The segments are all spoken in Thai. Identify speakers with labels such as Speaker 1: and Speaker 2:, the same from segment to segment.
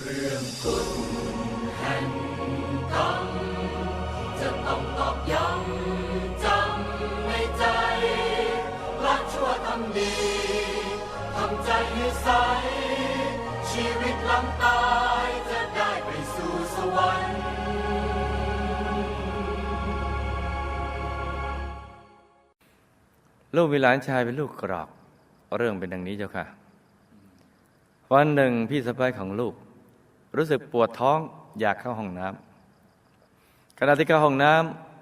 Speaker 1: เรื่องกฎแห่งกรรมจะต้องตอกย้ำจำในใจละชั่วทำดีทำใจให้ใส ชีวิตหลังตายจะได้ไปสู่สวรรค์
Speaker 2: ลูกมีหลานชายเป็นลูกกรอก เรื่องเป็นดังนี้เจ้าค่ะ วันหนึ่งพี่สะพ้ายของลูก รู้สึกปวดท้องอยากเข้าห้องน้ำขณะที่เข้าห้องน้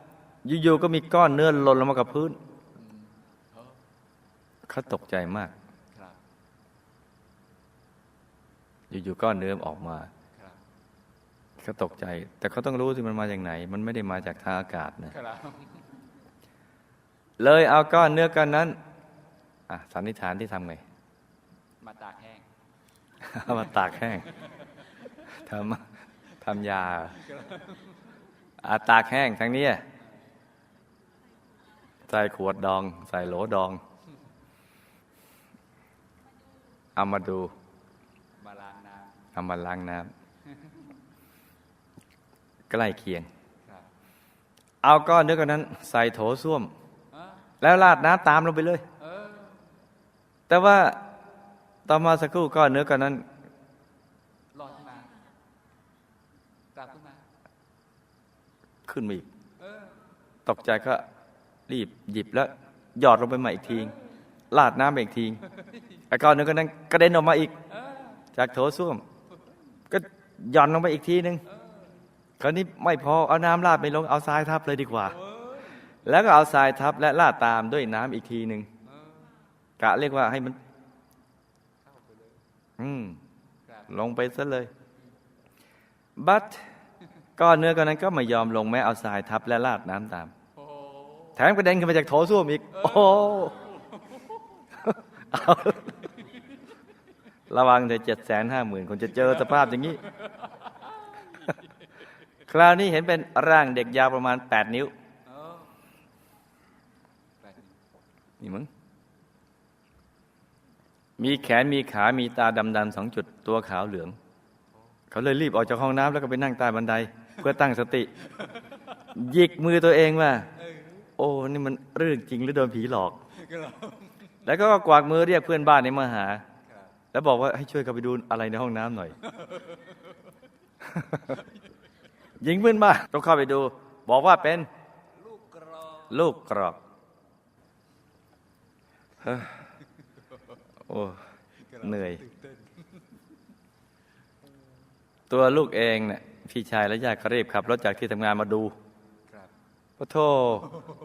Speaker 2: ำอยู่ๆก็มีก้อนเนื้อหล่นลงมากับพื้นเขาตกใจมาก
Speaker 3: ครับ
Speaker 2: อยู่ๆก้อนเนื้อออกมา
Speaker 3: ครับ
Speaker 2: เขาตกใจ แต่เขาต้องรู้สิมันมาจากไหน มันไม่ได้มาจากทางอากาศนะ
Speaker 3: ครับ
Speaker 2: เลยเอาก้อนเนื้อก้อนนั้นอะสันนิษฐานที่ทำไง
Speaker 3: มาตากแห้ง
Speaker 2: เอามาตากแห้ง ทำทำยาอาตากแห้งทั้งนี้ใส่ขวดดอง ใส่โหลดอง เอามาดู
Speaker 3: มาล้างน้
Speaker 2: เอามาล้างน้ำใกล้เคียงำ
Speaker 3: ครับ
Speaker 2: เอาก้อนเนื้อก้อนนั้น ใส่โถส้วม
Speaker 3: เออ
Speaker 2: แล้วราดน้ำตามลงไปเลย
Speaker 3: เออ
Speaker 2: แต่ว่าต่อมาสักครู่ก้อนเนื้อก้อนนั้น
Speaker 3: รอดขึ้นมากลับขึ้นมา
Speaker 2: ขึ้นมาอีก
Speaker 3: เออ
Speaker 2: ตกใจก็รีบหยิบแล้ว หยอดลงไปใหม่อีกทีลาดน้ำไปอีกทีไอ้ก้อนนึงก็นั้นกระเด็นออกมาอีก
Speaker 3: เออ
Speaker 2: จากโถส้วม ก็หย่อนลงไปอีกทีหนึ่งคราวนี้ไม่พอเอาน้ำราดไม่ลงเอาทรายทับเลยดีกว่า แล้วก็เอาทรายทับและราดตามด้วยน้ำอีกทีหนึ่ง
Speaker 3: เออกะ
Speaker 2: เรียกว่าให้มัน
Speaker 3: เข้าไปเลย
Speaker 2: อืม
Speaker 3: ครับ
Speaker 2: ลงไปซะเลยบัต ก้อนเนื้อก้อนนั้นก็ไม่ยอมลงแม้เอาทรายทับและราดน้ำตาม
Speaker 3: โอ้โห
Speaker 2: แถมกระเด็นขึ้นมาจากโถส้วมอีก โอ้โหเอาระวังเถอะเจ็ดแสนห้าหมื่นคนจะเจอสภาพอย่างนี้ คราวนี้เห็นเป็นร่างเด็กยาวประมาณแปดนิ้ว
Speaker 3: เออแบบนี้
Speaker 2: นี่มึงมีแขนมีขา มีตาดำๆสองจุดตัวขาวเหลือง เขาเลยรีบออกจากห้องน้ำแล้วก็ไปนั่งใต้บันได เพื่อตั้งสติ หยิกมือตัวเองว่า โอ้นี่มันเรื่องจริงหรือโดนผีหลอก แล้วก็กวากมือเรียกเพื่อนบ้านในมาหา แล้วบอกว่าให้ช่วยกันไปดูอะไรในห้องน้ำหน่อยหญิงเพื่อนบ้านต้องเข้าไปดู บอกว่าเป็น
Speaker 3: ลูกกรอก
Speaker 2: ลูกกรอกโอ้เหนื่อย
Speaker 3: ตั
Speaker 2: วลูกเองเนี่ย พี่ชายและญาติก็รีบขับรถจากที่ทำงานมาดู
Speaker 3: ครับ
Speaker 2: พระโท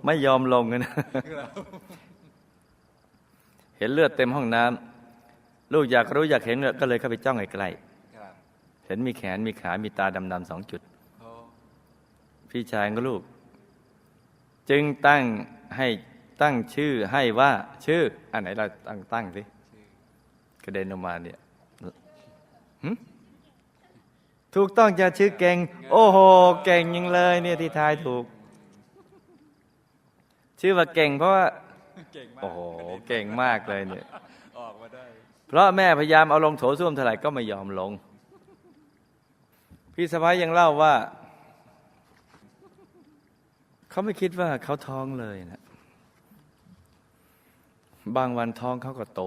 Speaker 2: ไม่ยอมลงเลยนะ
Speaker 3: ครับ
Speaker 2: เห็นเลือดเต็มห้องน้ำลูกอยากรู้อยากเห็นก็เลยเข้าไปจ้องใกล้
Speaker 3: ครับ
Speaker 2: ๆเห็นมีแขนมีขา มีตาดำๆสองจุด
Speaker 3: โอ้
Speaker 2: พี่ชายก็ลูก จึงตั้งให้ตั้งชื่อให้ว่าชื่อ อันไหนเราตั้งตั้งสิ
Speaker 3: ชื่อก
Speaker 2: ระเด็นออกมาเนี่ยหึ ถูกต้องจะชื่อเก่ง โอ้โห เก่งยังเลยเนี่ยที่ทายถูก ชื่อว่าเก่งเพราะว่า
Speaker 3: เก่งมาก
Speaker 2: โอ้โห เก่งมากเลยเนี่ย
Speaker 3: ออกมาได้
Speaker 2: เพราะแม่พยายามเอาลงโถส้วมเท่าไหร่ก็ไม่ยอมลง พี่สะพ้ายยังเล่าว่า เขาไม่คิดว่าเขาท้องเลยนะบางวันท้องเขาก็โต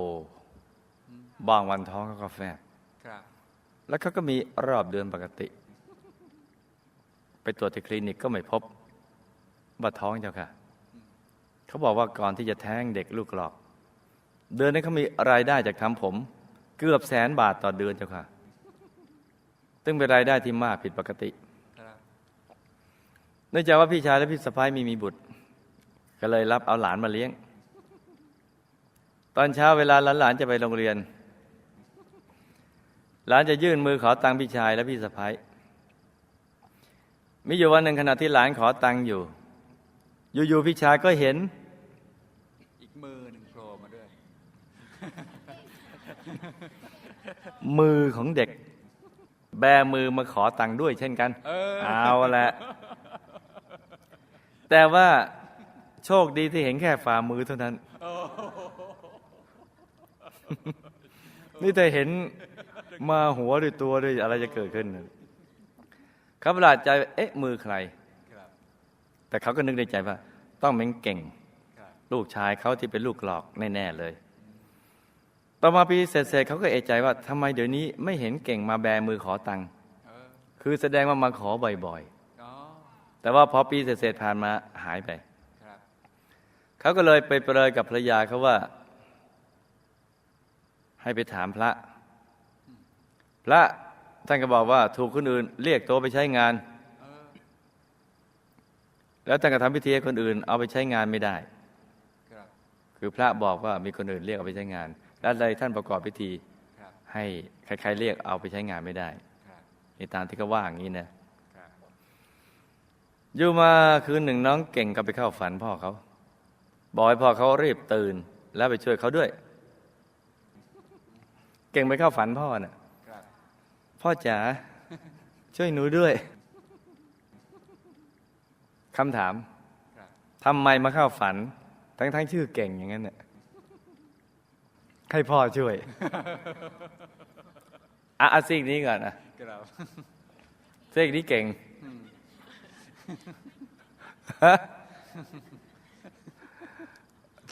Speaker 2: บางวันท้องเขาก็แฟบ
Speaker 3: ครับ
Speaker 2: แล้วเขาก็มีรอบเดือนปกติ ไปตรวจที่คลินิกก็ไม่พบว่าท้องเจ้าค่ะ เขาบอกว่าก่อนที่จะแท้งเด็กลูกหลอก เดือนนี้เขามีรายได้จากทำผม เกือบแสนบาทต่อเดือนเจ้าค่ะ ซึ่งเป็นรายได้ที่มากผิดปกติเนื่องจากว่าพี่ชายและพี่สะพ้ายมีมีบุตร ก็เลยรับเอาหลานมาเลี้ยง ตอนเช้าเวลาหลานๆจะไปโรงเรียน หลานจะยื่นมือขอตังค์พี่ชายและพี่สะพ้ายมีอยู่วันหนึ่งขณะที่หลานขอตังค์อยู่ อยู่ๆพี่ชายก็เห็น
Speaker 3: อีกมือหนึ่งโผล่มาด้วย
Speaker 2: มือของเด็ก แบมือมาขอตังค์ด้วยเช่นกัน
Speaker 3: เออ
Speaker 2: เอาละแต่ว่าโชคดีที่เห็นแค่ฝ่ามือเท่านั้น
Speaker 3: โอ้โห
Speaker 2: นี่แต่เห็น มาหัวด้วยตัวด้วยอะไรจะเกิดขึ้นเขาประหลาดใจเอ๊ะมือใคร แต่เขาก็นึกในใจว่า ต้องเป็นเก่ง ลูกชายเขาที่เป็นลูกหลอกแน่ๆเลย ต่อมาปีเสร็จๆเขาก็เอะใจว่าทำไมเดี๋ยวนี้ไม่เห็นเก่งมาแบมือขอตังค์คือแสดงว่ามาขอบ่อยๆแต่ว่าพอปีเสร็จๆผ่านมาหายไปเขาก็เลยไปเปรยกับภรรยาเขาว่า ให้ไปถามพระ พระท่านก็บอกว่าถูกคนอื่น เรียกตัวไปใช้งาน แล้วท่านก็ทำพิธีให้คนอื่น เอาไปใช้งานไม่ได้
Speaker 3: ค,
Speaker 2: คือพระบอกว่ามีคนอื่นเรียกเอาไปใช้งาน แล้วเลยท่านประกอบพิธีให้ใครๆเรียกเอาไปใช้งานไม่ได้
Speaker 3: ครับ
Speaker 2: นี่ตามที่เขาว่าอย่างนี้นะอยู่มาคืนหนึ่งน้องเก่งก็ไปเข้าฝันพ่อเขาบอกให้พ่อเขารีบตื่น แล้วไปช่วยเขาด้วย เก่งไปเข้าฝันพ่อน่ะ พ่อจ๋าช่วยหนูด้วยคำถาม
Speaker 3: ครับ
Speaker 2: ทำไมมาเข้าฝัน ทั้งทั้งๆชื่อเก่งอย่างนั้นเนี่ยให้พ่อช่วยอะเอาสิ่งนี้ก่อนอะ
Speaker 3: ครับ
Speaker 2: สิ่งนี้เก่ง
Speaker 3: อืม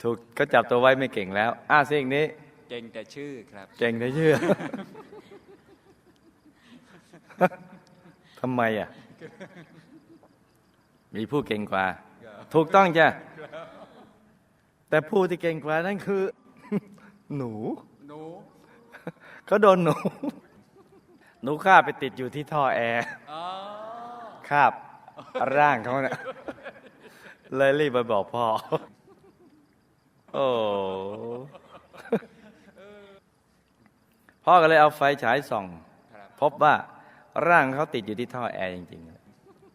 Speaker 2: ถูกก็จับตัวไว้ไม่เก่งแล้วอะสิ่งนี้
Speaker 3: เก่งแต่ชื่อครับ
Speaker 2: เก่งแต่ชื่อ ทำไมอะ มีผู้เก่งกว่า ถูกต้องจ้ะ แต่ผู้ที่เก่งกว่านั่นคือ หนู
Speaker 3: หนู
Speaker 2: เขาโดนหนู หนูข้าบไปติดอยู่ที่ท่อแอร์
Speaker 3: อ๋อ
Speaker 2: คาบร่างเขาเนี่ยเลยรีบไปบอกพ่อ โอ้พ่อก็เลยเอาไฟฉายส่อง
Speaker 3: ครับ
Speaker 2: พบว่า ร่างเขาติดอยู่ที่ท่อแอร์จริง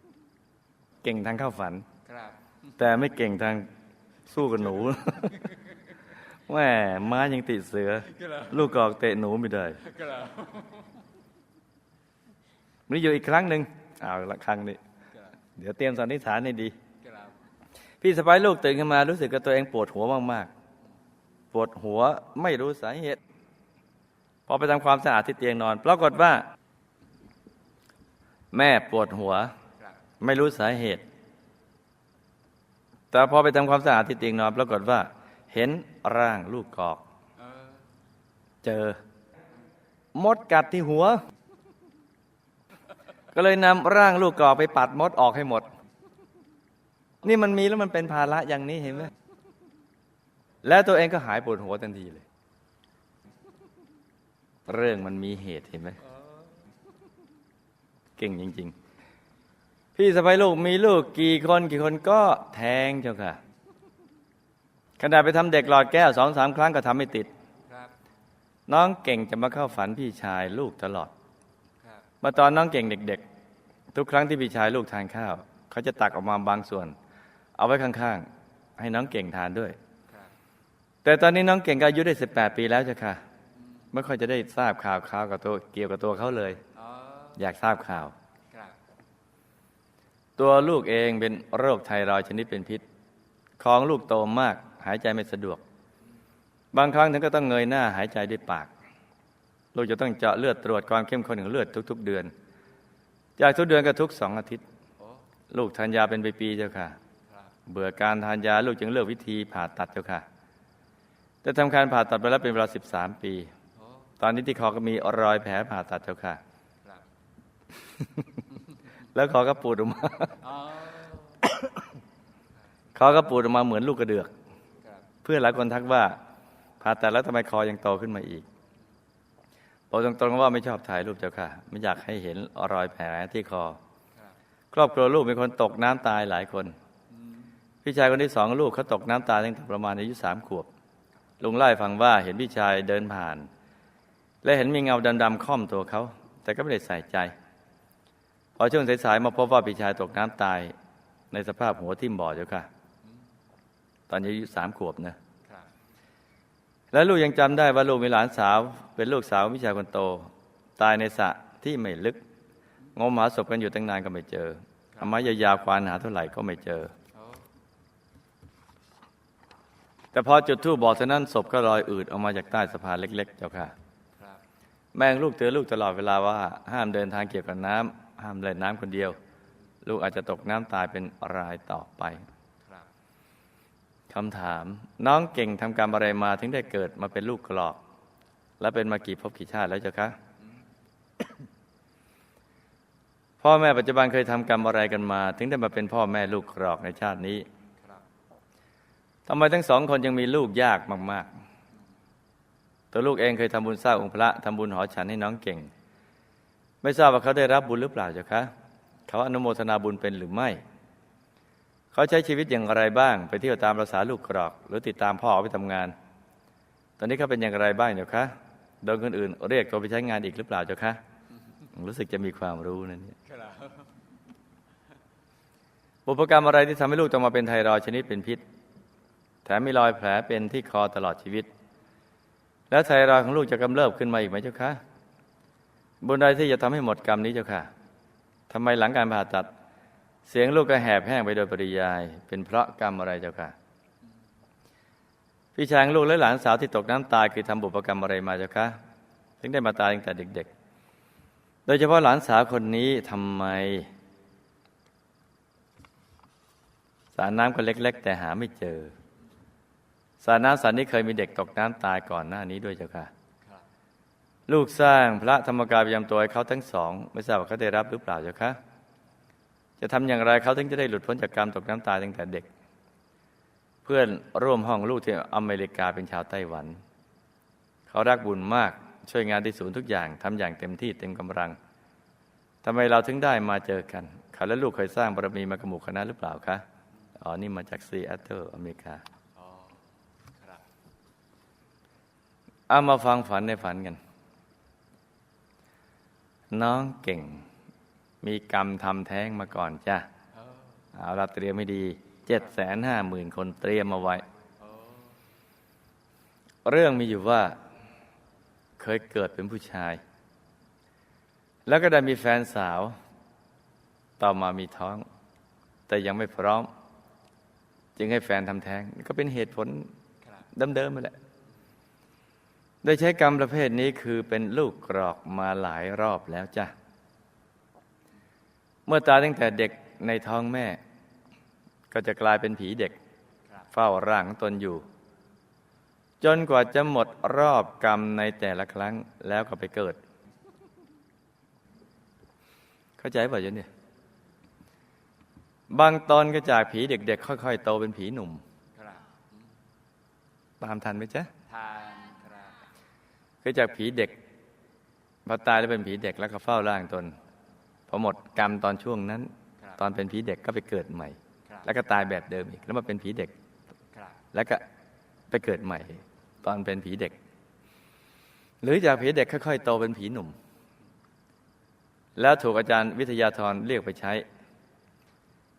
Speaker 2: ๆ เก่งทางเข้าฝัน
Speaker 3: ครับ
Speaker 2: แต่ไม่เก่งทางสู้กับหนูแหม่ม้ายังติดเสือ ลูกกอกเตะหนูไม่ได้
Speaker 3: ครับ
Speaker 2: มีอยู่อีกครั้งหนึ่งเอาละครั้งนี้
Speaker 3: ครับ
Speaker 2: เดี๋ยวเตรียมสันนิษฐานให้ดี
Speaker 3: ครับ
Speaker 2: พี่สะพ้ายลูกตื่นขึ้นมารู้สึกกับตัวเองปวดหัวมากๆ ปวดหัวไม่รู้สาเหตุ พอไปทำความสะอาดที่เตียงนอน ปรากฏว่า แม่ปวดหัว ไม่รู้สาเหตุ แต่พอไปทำความสะอาดที่เตียงนอนปรากฏว่า เห็นร่างลูกกอก
Speaker 3: เออ
Speaker 2: เจอ มดกัดที่หัว ก็เลยนำร่างลูกกอกไปปัดมดออกให้หมด นี่มันมีแล้วมันเป็นภาระอย่างนี้เห็นไหมแล้วตัวเองก็หายปวดหัวทันทีเลย เรื่องมันมีเหตุเห็นไหม เก่งจริง ๆ พี่สะใภ้ลูกมีลูกกี่คนกี่คนก็แทงเจ้าค่ะขณะไปทำเด็กหลอดแก้วสองสามครั้งก็ทำไม่ติด
Speaker 3: ครับ
Speaker 2: น้องเก่งจะมาเข้าฝันพี่ชายลูกตลอด
Speaker 3: ครับ
Speaker 2: มาตอนน้องเก่งเด็ก ๆ ทุกครั้งที่พี่ชายลูกทานข้าว เขาจะตักออกมาบางส่วน เอาไว้ข้างๆ ให้น้องเก่งทานด้วย
Speaker 3: ครับ
Speaker 2: แต่ตอนนี้น้องเก่งก็อายุได้ 18 ปีแล้วจ้ะค่ะ ไม่ค่อยจะได้ทราบข่าวข่าวกับตัวเกี่ยวกับตัวเขาเลย
Speaker 3: อ๋อ
Speaker 2: อยากทราบข่าว
Speaker 3: ครับ
Speaker 2: ตัวลูกเองเป็นโรคไทรอยด์ชนิดเป็นพิษของลูกโตมาก หายใจไม่สะดวก บางครั้งถึงก็ต้องเงยหน้าหายใจด้วยปาก ลูกจะต้องเจาะเลือดตรวจความเข้มข้นของเลือดทุก ๆ เดือน จากทุกเดือนก็ทุกสองอาทิตย์
Speaker 3: โอ้
Speaker 2: ลูกทานยาเป็นปีๆเจ้าค่ะ
Speaker 3: ครับ
Speaker 2: เบื่อการทานยาลูกจึงเลือกวิธีผ่าตัดเจ้าค่ะ แต่ทำการผ่าตัดไปแล้วเป็นเวลา13ปี
Speaker 3: โอ้
Speaker 2: ตอนนี้ที่คอก็มีรอยแผลผ่าตัดเจ้าค่ะ
Speaker 3: ครับ
Speaker 2: แล้วคอก็ปูดออกมา
Speaker 3: อ๋อ
Speaker 2: คอก็ปูดออกมาเหมือนลูกกระเดือก
Speaker 3: ครับ
Speaker 2: เพื่อนหลายคนทักว่าผ่าตัดแล้วทำไมคอยังโตขึ้นมาอีกบอกตรงๆว่าไม่ชอบถ่ายรูปเจ้าค่ะ ไม่อยากให้เห็นรอยแผลที่คอ
Speaker 3: ครับ
Speaker 2: ครอบครัวลูกมีคนตกน้ำตายหลายคน
Speaker 3: อืม
Speaker 2: พี่ชายคนที่สองลูกเขาตกน้ำตายตั้งแต่ประมาณอายุสามขวบ ลุงเล่าให้ฟังว่าเห็นพี่ชายเดินผ่าน และเห็นมีเงาดำๆค่อมตัวเขา แต่ก็ไม่ได้ใส่ใจ พอช่วงสายๆมาพบว่าพี่ชายตกน้ำตาย ในสภาพหัวทิ่มบ่อเจ้าค่ะ ตอนอายุสามขวบนะ
Speaker 3: ครับ
Speaker 2: และลูกยังจำได้ว่าลูกมีหลานสาว เป็นลูกสาวพี่ชายคนโต ตายในสระที่ไม่ลึกงมหาศพกันอยู่ตั้งนานก็ไม่เจอเอาไม้ยาวๆควานหาเท่าไหร่ก็ไม่เจอ
Speaker 3: โอ้
Speaker 2: แต่พอจุดธูปบอกเท่านั้นศพก็ลอยอืดออกมาจากใต้สะพานเล็ก ๆ เจ้าค่ะ
Speaker 3: ครับ
Speaker 2: แม่งลูกเตือนลูกตลอดเวลาว่า ห้ามเดินทางเกี่ยวกับน้ำ ห้ามเล่นน้ำคนเดียว ลูกอาจจะตกน้ำตายเป็นรายต่อไป
Speaker 3: ครับ
Speaker 2: คำถาม น้องเก่งทำกรรมอะไรมาถึงได้เกิดมาเป็นลูกกรอก และเป็นมากี่ภพกี่ชาติแล้วเจ้าคะพ่อแม่ปัจจุบันเคยทำกรรมอะไรกันมา ถึงได้มาเป็นพ่อแม่ลูกกรอกในชาตินี้
Speaker 3: ครับ
Speaker 2: ทำไมทั้งสองคนยังมีลูกยากมาก ๆ ตัวลูกเองเคยทำบุญสร้างองค์พระทำบุญหอฉันให้น้องเก่ง ไม่ทราบว่าเขาได้รับบุญหรือเปล่าเจ้าคะเขาอนุโมทนาบุญเป็นหรือไม่ เขาใช้ชีวิตอย่างไรบ้าง ไปเที่ยวตามภาษาลูกกรอก หรือติดตามพ่อไปทำงาน ตอนนี้เขาเป็นอย่างไรบ้างเจ้าคะโดนคนอื่น เรียกตัวไปใช้งานอีกหรือเปล่าเจ้าคะรู้สึกจะมีความรู้นะเนี่ย
Speaker 3: ครับ
Speaker 2: บุพกรรมอะไรที่ทำให้ลูกต้องมาเป็นไทรอยด์ชนิดเป็นพิษ แถมมีรอยแผลเป็นที่คอตลอดชีวิต แล้วไทรอยด์ของลูกจะกำเริบขึ้นมาอีกไหมเจ้าคะ บุญใดที่จะทำให้หมดกรรมนี้เจ้าค่ะทำไมหลังการผ่าตัด เสียงลูกก็แหบแห้งไปโดยปริยาย เป็นเพราะกรรมอะไรเจ้าค่ะ พี่ชายลูกและหลานสาวที่ตกน้ำตายคือทำบุพกรรมอะไรมาเจ้าคะถึงได้มาตายตั้งแต่เด็ก ๆ โดยเฉพาะหลานสาวคนนี้ทำไมสรน้ำก็เล็ก ๆ แต่หาไม่เจอสรน้ำสรนี้เคยมีเด็กตกน้ำตายก่อนหน้านี้ด้วยเจ้าค่ะ ลูกสร้างพระธรรมกายประจำตัวให้เขาทั้งสอง ไม่ทราบว่าเขาได้รับหรือเปล่าเจ้าคะจะทำอย่างไรเขาถึงจะได้หลุดพ้นจากกรรมตกน้ำตายตั้งแต่เด็ก เพื่อนร่วมห้องลูกที่อเมริกาเป็นชาวไต้หวัน เขารักบุญมากช่วยงานที่ศูนย์ทุกอย่างทำอย่างเต็มที่เต็มกำลังทำไมเราถึงได้มาเจอกันเขาและลูกเคยสร้างบารมีมากระหมู่คณะหรือเปล่าคะอ๋อนี่มาจากซีแอตเทิลอเมริกา
Speaker 3: อ๋อครับ
Speaker 2: เอามาฟังฝันในฝันกัน น้องเก่ง มีกรรมทำแท้งมาก่อนจ้ะ
Speaker 3: เออ
Speaker 2: เอาละเตรียมไม่ดีเจ็ดแสนห้าหมื่นคนเตรียมมาไว้
Speaker 3: โอ้
Speaker 2: เรื่องมีอยู่ว่า เคยเกิดเป็นผู้ชาย แล้วก็ได้มีแฟนสาว ต่อมามีท้อง แต่ยังไม่พร้อม จึงให้แฟนทำแท้ง ก็เป็นเหตุผล
Speaker 3: ครับ
Speaker 2: เดิมๆมาแหละ ได้ใช้กรรมประเภทนี้คือเป็นลูกกรอกมาหลายรอบแล้วจ้ะ เมื่อตายตั้งแต่เด็กในท้องแม่ ก็จะกลายเป็นผีเด็ก
Speaker 3: ครับ
Speaker 2: เฝ้าร่างของตนอยู่ จนกว่าจะหมดรอบกรรมในแต่ละครั้งแล้วก็ไปเกิด เข้าใจป่ะจ๊ะเนี่ยบางตอนก็จากผีเด็ก ๆ ค่อย ๆ โตเป็นผีหนุ่ม
Speaker 3: ครับอืม
Speaker 2: ตามทันไหมจ๊ะ
Speaker 3: ทาน ครับ
Speaker 2: คือจากผีเด็กพอตายแล้วเป็นผีเด็กแล้วก็เฝ้าร่างตนพอหมดกรรมตอนช่วงนั้น
Speaker 3: ครับ
Speaker 2: ตอนเป็นผีเด็กก็ไปเกิดใหม่
Speaker 3: ครับ
Speaker 2: แล้วก็ตายแบบเดิมอีกแล้วมาเป็นผีเด็ก
Speaker 3: ครับ
Speaker 2: แล้วก็ไปเกิดใหม่ ตอนเป็นผีเด็ก หรือจากผีเด็กค่อยๆโตเป็นผีหนุ่ม แล้วถูกอาจารย์วิทยาธรเรียกไปใช้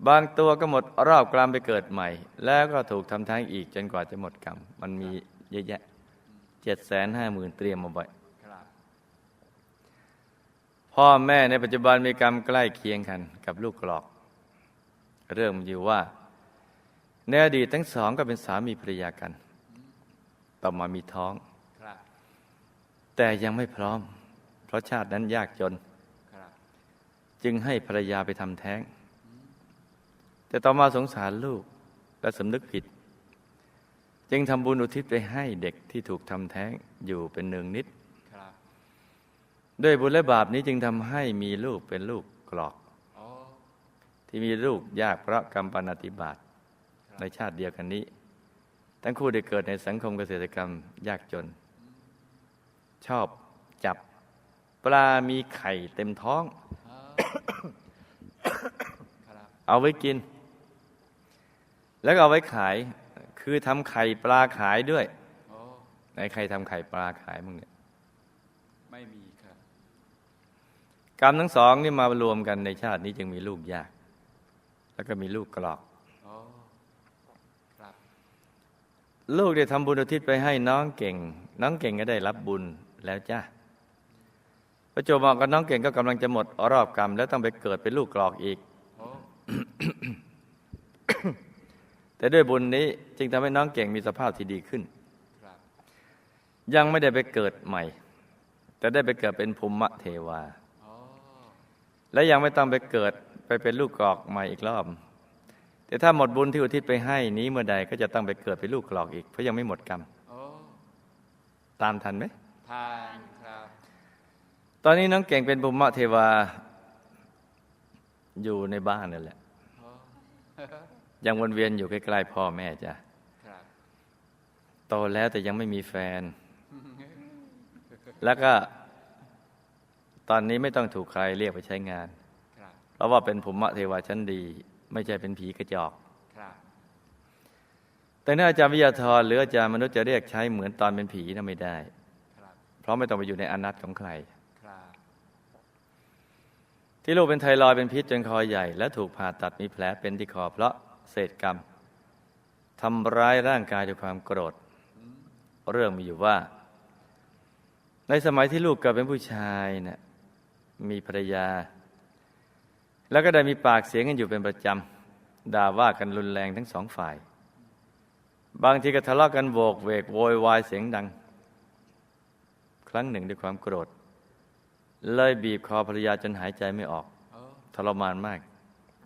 Speaker 2: บางตัวก็หมดรอบกรรมไปเกิดใหม่ แล้วก็ถูกทำแท้งอีกจนกว่าจะหมดกรรม มันมีเยอะแยะ เจ็ดแสนห้าหมื่นเตรียมมาไว้พ่อแม่ในปัจจุบันมีกรรมใกล้เคียงกันกับลูกกรอก เรื่องมันอยู่ว่า ในอดีตทั้งสองก็เป็นสามีภรรยากัน ต่อมามีท้อง แต่ยังไม่พร้อม เพราะชาตินั้นยากจน จึงให้ภรรยาไปทำแท้ง แต่ต่อมาสงสารลูกและสำนึกผิด จึงทำบุญอุทิศไปให้เด็กที่ถูกทำแท้งอยู่เป็นเนืองนิด
Speaker 3: ครับ
Speaker 2: ด้วยบุญและบาปนี้จึงทำให้มีลูกเป็นลูกกรอก
Speaker 3: โอ้
Speaker 2: ที่มีลูกยากเพราะกรรมปาณติบาต
Speaker 3: ครับ
Speaker 2: ในชาติเดียวกันนี้ ทั้งคู่ได้เกิดในสังคมเกษตรกรรมยากจน ชอบจับปลามีไข่เต็มท้อง
Speaker 3: อ๋อครับ
Speaker 2: เอาไว้กิน แล้วก็เอาไว้ขาย คือทำไข่ปลาขายด้วย
Speaker 3: โอ้
Speaker 2: ไหนใครทำไข่ปลาขายมึงเนี่ย
Speaker 3: ไม่มีครับ
Speaker 2: กรรมทั้งสองนี่มารวมกันในชาตินี้จึงมีลูกยาก แล้วก็มีลูกกรอก
Speaker 3: โอ้ครับ
Speaker 2: ลูกได้ทำบุญอุทิศไปให้น้องเก่ง น้องเก่งก็ได้รับบุญแล้วจ้าประจวบเหมาะกับน้องเก่งก็กำลังจะหมดรอบกรรม แล้วต้องไปเกิดเป็นลูกกรอกอีก
Speaker 3: โอ้
Speaker 2: แต่ด้วยบุญนี้จึงทำให้น้องเก่งมีสภาพที่ดีขึ้น
Speaker 3: ครับ
Speaker 2: ยังไม่ได้ไปเกิดใหม่ แต่ได้ไปเกิดเป็นภูมิเทวา
Speaker 3: อ๋อ
Speaker 2: และยังไม่ต้องไปเกิดไปเป็นลูกกรอกใหม่อีกรอบ แต่ถ้าหมดบุญที่อุทิศไปให้นี้เมื่อใดก็จะต้องไปเกิดเป็นลูกกรอกอีก เพราะยังไม่หมดกรรม
Speaker 3: โอ้
Speaker 2: ตามทันไหม
Speaker 3: ทานครับ
Speaker 2: ตอนนี้น้องเก่งเป็นภูมิเทวาอยู่ในบ้านนั่นแหละ
Speaker 3: โอ้
Speaker 2: ยังวนเวียนอยู่ใกล้ๆพ่อแม่จ้ะ
Speaker 3: ครับ
Speaker 2: โตแล้วแต่ยังไม่มีแฟน แล้วก็ตอนนี้ไม่ต้องถูกใครเรียกไปใช้งาน
Speaker 3: ครับ
Speaker 2: เพราะว่าเป็นภูมิเทวาชั้นดี ไม่ใช่เป็นผีกระจอก
Speaker 3: ครับ
Speaker 2: แต่ถ้าอาจารย์วิทยาธรหรืออาจารย์มนุษย์จะเรียกใช้เหมือนตอนเป็นผีน่ะไม่ได้
Speaker 3: ครับ
Speaker 2: เพราะไม่ต้องไปอยู่ในอนัตของใคร
Speaker 3: ครับ
Speaker 2: ที่ลูกเป็นไทรอยด์เป็นพิษจนคอใหญ่ และถูกผ่าตัดมีแผลเป็นที่คอเพราะ เศษกรรมทำร้ายร่างกายด้วยความโกรธ เรื่องมีอยู่ว่า ในสมัยที่ลูกเกิดเป็นผู้ชายนะ่ะมีภรรยา แล้วก็ได้มีปากเสียงกันอยู่เป็นประจำด่าว่ากันรุนแรงทั้งสองฝ่าย บางทีก็ทะเลาะกันโวกเวกโวยวายเสียงดัง ครั้งหนึ่งด้วยความโกรธ เลยบีบคอภรรยาจนหายใจไม่ออกทรมานมาก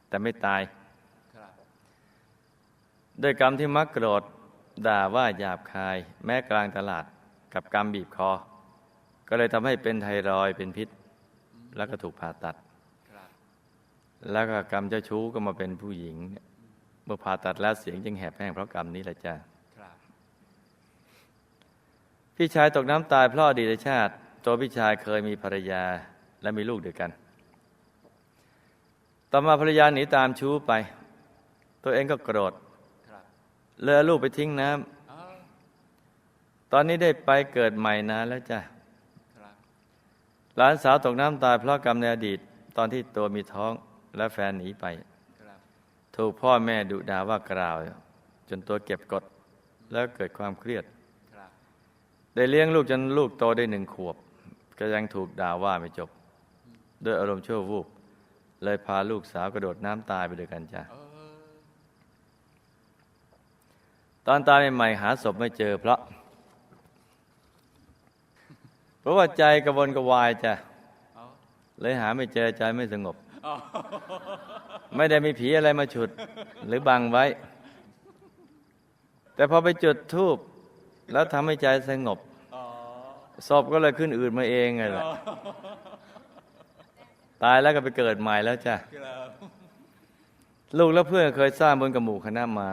Speaker 2: แต่ไม่ตาย ด้วยกรรมที่มักโกรธด่าว่าหยาบคาย แม้กลางตลาดกับกรรมบีบคอ ก็เลยทำให้เป็นไทรอยเป็นพิษ แล้วก็ถูกผ่าตัด แล้วก็กรรมเจ้าชู้ก็มาเป็นผู้หญิง เมื่อผ่าตัดแล้วเสียงจึงแหบแห้งเพราะกรรมนี้แหละจ้ะพี่ชายตกน้ำตายเพราะอดีตชาติ ตัวพี่ชายเคยมีภรรยาและมีลูกด้วยกัน ต่อมาภรรยาหนีตามชู้ไป ตัวเองก็โกรธ เลยเอลูกไปทิ้งน้ำตอนนี้ได้ไปเกิดใหม่นานแล้วจ้ะหลานสาวตกน้ำตายเพราะกรรมในอดีต ตอนที่ตัวมีท้องและแฟนหนีไป ถูกพ่อแม่ดุด่าว่ากล่าว จนตัวเก็บกดแล้วเกิดความเครียด ได้เลี้ยงลูกจนลูกโตได้หนึ่งขวบ ก็ยังถูกด่าว่าไม่จบ ด้วยอารมณ์ชั่ววูบเลยพาลูกสาวกระโดดน้ำตายไปด้วยกันจ้ะ
Speaker 3: เออ
Speaker 2: ตอนตายใหม่หาศพไม่เจอเพราะ เพราะว่าใจกระวนกระวายจ้ะเลยหาไม่เจอใจไม่สงบ ไม่ได้มีผีอะไรมาฉุด หรือบังไว้ แต่พอไปจุดทูบแล้วทำให้ใจสงบศพก็เลยขึ้นอืดมาเองไงล่ะตายแล้วก็ไปเกิดใหม่แล้วจ้ะ ลูกและเพื่อนเคยสร้างบุญกับหมู่คณะมา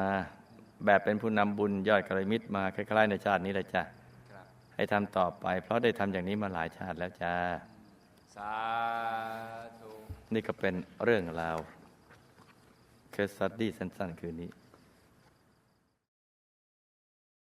Speaker 2: แบบเป็นผู้นำบุญยอดกระมิตรมาคล้ายๆในชาตินี้แหละจ้ะ
Speaker 3: ครับ
Speaker 2: ให้ทำต่อไป เพราะได้ทำอย่างนี้มาหลายชาติแล้วจ้า
Speaker 3: สาธุ
Speaker 2: นี่ก็เป็นเรื่องราวเคสสตดี้สั้นๆ คืนนี้